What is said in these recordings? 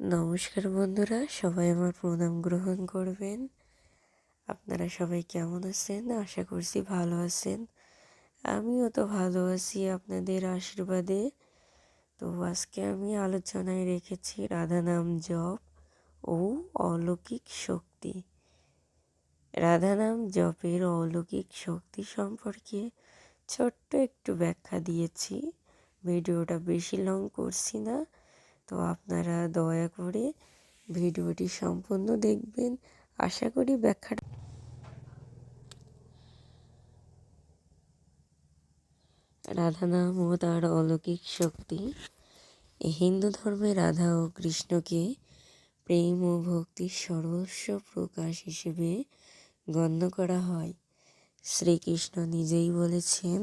নমস্কার বন্ধুরা, সবাই আমার প্রণাম গ্রহণ করবেন। আপনারা সবাই কেমন আছেন? আশা করছি ভালো আছেন। আমিও তো ভালো আছি আপনাদের আশীর্বাদে। তো আজকে আমি আলোচনায় রেখেছি রাধা নাম জপ ও অলৌকিক শক্তি। রাধা নাম জপের অলৌকিক শক্তি সম্পর্কে ছোট্ট একটু ব্যাখ্যা দিয়েছি। ভিডিওটা বেশি লং করছি না। তো আপনারা দয়া করে ভিডিওটি সম্পূর্ণ দেখবেন। আশা করি ব্যাখ্যাটা রাধা নাম ও তার অলৌকিক শক্তি। হিন্দু ধর্মে রাধা ও কৃষ্ণকে প্রেম ও ভক্তির সর্বস্ব প্রকাশ হিসেবে গণ্য করা হয়। শ্রীকৃষ্ণ নিজেই বলেছেন,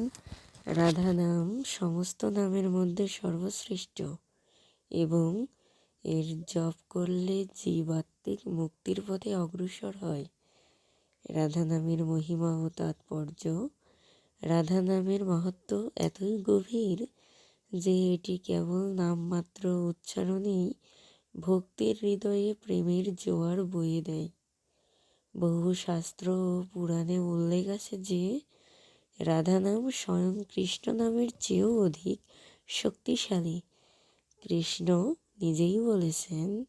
রাধা নাম সমস্ত নামের মধ্যে সর্বশ্রেষ্ঠ। এবং এর জপ করলে জীবাত্মিক মুক্তির পথে অগ্রসর হয়। রাধা নামের মহিমা ও তাৎপর্য। রাধা নামের মাহাত্ম এতই গভীর যে এটি কেবল নামমাত্র উচ্চারণেই ভক্তির হৃদয়ে প্রেমের জোয়ার বয়ে দেয়। বহু শাস্ত্র ও পুরাণে উল্লেখ আছে যে রাধা নাম স্বয়ং কৃষ্ণ নামের চেয়েও অধিক শক্তিশালী। কৃষ্ণ নিজেই বলেছেন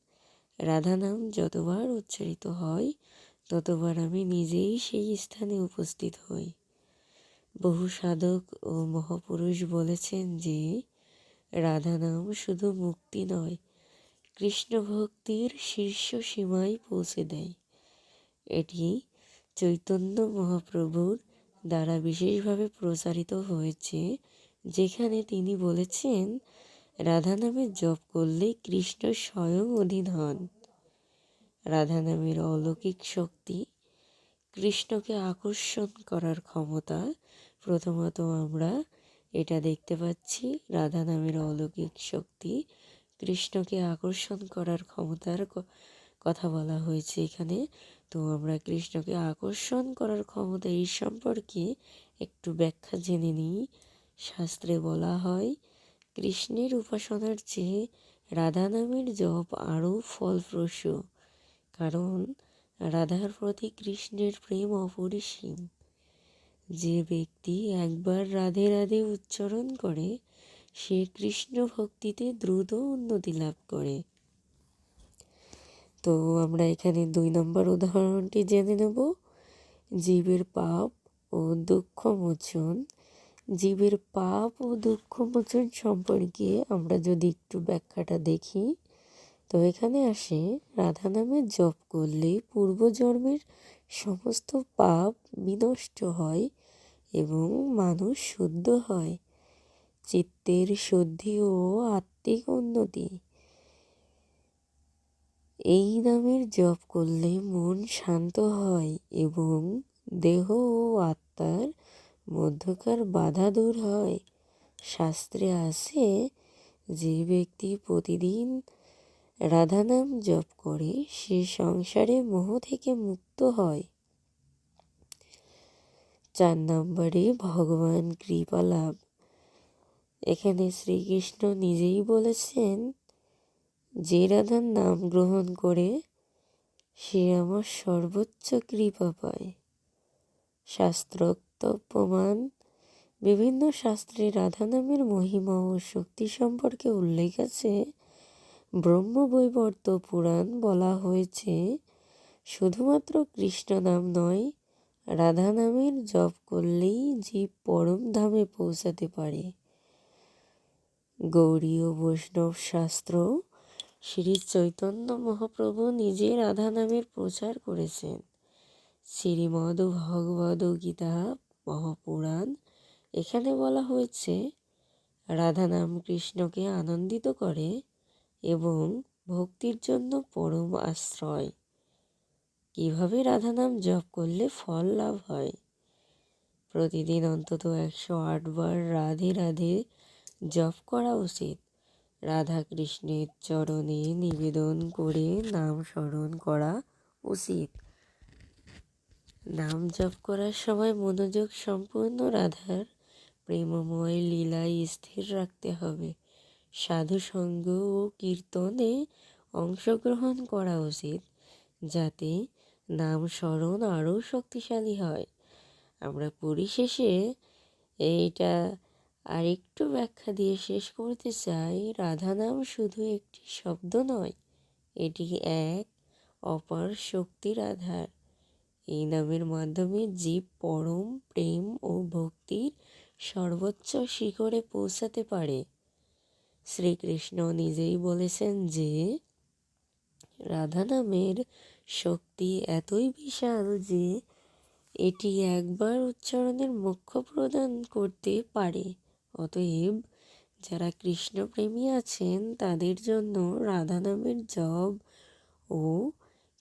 রাধা নাম যতবার উচ্চারিত হয়, ততবার আমি নিজেই সেই স্থানে উপস্থিত হই। বহু সাধক ও মহাপুরুষ বলেছেন যে রাধা নাম শুধু মুক্তি নয়, কৃষ্ণ ভক্তির শীর্ষ সীমায় পৌঁছে দেয়। এটি চৈতন্য মহাপ্রভুর দ্বারা বিশেষভাবে প্রচারিত হয়েছে, যেখানে তিনি বলেছেন রাধা নামের জপ করলে কৃষ্ণ স্বয়ং অধীন হন। রাধা নামের অলৌকিক শক্তি কৃষ্ণকে আকর্ষণ করার ক্ষমতা প্রথমত আমরা এটা দেখতে পাচ্ছি। রাধা নামের অলৌকিক শক্তি কৃষ্ণকে আকর্ষণ করার ক্ষমতার কথা বলা হয়েছে এখানে। তো আমরা কৃষ্ণকে আকর্ষণ করার ক্ষমতা এই সম্পর্কে একটু ব্যাখ্যা জেনে নিই। শাস্ত্রে বলা হয় কৃষ্ণের উপাসনার চেয়ে রাধা নামের জপ আরও ফলপ্রসূ। কারণ রাধার প্রতি কৃষ্ণের প্রেম অপরিসীম। যে ব্যক্তি একবার রাধে রাধে উচ্চারণ করে, সে কৃষ্ণ ভক্তিতে দ্রুত উন্নতি লাভ করে। তো আমরা এখানে দুই নম্বর উদাহরণটি জেনে নেব। জীবের পাপ ও দুঃখ মোচন জীবের পাপ ও দুঃখ মোচন সম্পর্কে আমরা যদি একটু ব্যাখ্যাটা দেখি, তো এখানে আসে, রাধা নামের জপ করলে পূর্বজন্মের সমস্ত পাপ বিনষ্ট হয় এবং মানুষ শুদ্ধ হয়। চিত্তের শুদ্ধি ও আত্মিক উন্নতি। এই নামের জপ করলে মন শান্ত হয় এবং দেহ ও আত্মার মধ্যকার বাধা দূর হয়। শাস্ত্রে আছে, যে ব্যক্তি প্রতিদিন রাধানাম জপ করে, সে সংসারে মোহ থেকে মুক্ত হয়। চার নম্বরে ভগবান কৃপা লাভ। এখানে শ্রীকৃষ্ণ নিজেই বলেছেন, যে রাধার নাম গ্রহণ করে, সে আমার সর্বোচ্চ কৃপা পায়। শাস্ত্রোক্ত প্রমাণ, বিভিন্ন শাস্ত্রে রাধা নামের মহিমা ও শক্তি সম্পর্কে উল্লেখ আছে। ব্রহ্ম ব্রহ্মবৈবর্ত পুরাণ বলা হয়েছে, শুধুমাত্র কৃষ্ণ নাম নয়, রাধা নামের জপ করলেই জীব পরম ধামে পৌঁছাতে পারে। গৌরী ও বৈষ্ণব শাস্ত্র, শ্রী চৈতন্য মহাপ্রভু নিজে রাধা নামের প্রচার করেছেন। শ্রীমদ ভগবদ গীতা মহাপুরাণ এখানে বলা হয়েছে, রাধা নাম কৃষ্ণকে আনন্দিত করে এবং ভক্তির জন্য পরম আশ্রয়। কীভাবে রাধা নাম জপ করলে ফল লাভ হয়? প্রতিদিন অন্তত একশো আটবার রাধে রাধে জপ করা উচিত। রাধা কৃষ্ণের চরণে নিবেদন করে নাম স্মরণ করা উচিত। নাম জপ করার সময় মনোযোগ সম্পূর্ণ রাধার। প্রেমময় লীলায় স্থির রাখতে হবে। সাধু সঙ্গ ও কীর্তনে অংশগ্রহণ করা উচিত, যাতে নাম স্মরণ আরও শক্তিশালী হয়। আমরা পরিশেষে এইটা আরেকটু ব্যাখ্যা দিয়ে শেষ করতে চাই। রাধা নাম শুধু একটি শব্দ নয়, এটি এক অপার শক্তির আধার এই নামের মাধ্যমে জীব পরম, প্রেম ও ভক্তির সর্বোচ্চ শিখরে পৌঁছাতে পারে। শ্রীকৃষ্ণ নিজেই বলেছেন যে রাধা নামের শক্তি এতই বিশাল যে, এটি একবার উচ্চারণের মুখ্য প্রদান করতে পারে। অতএব, যারা কৃষ্ণপ্রেমী আছেন, তাদের জন্য রাধা নামের জপ ও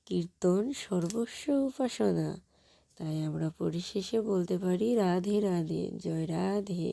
কীর্তন সর্বস্ব উপাসনা। তাই আমরা পরিশেষে বলতে পারি রাধে রাধে জয় রাধে।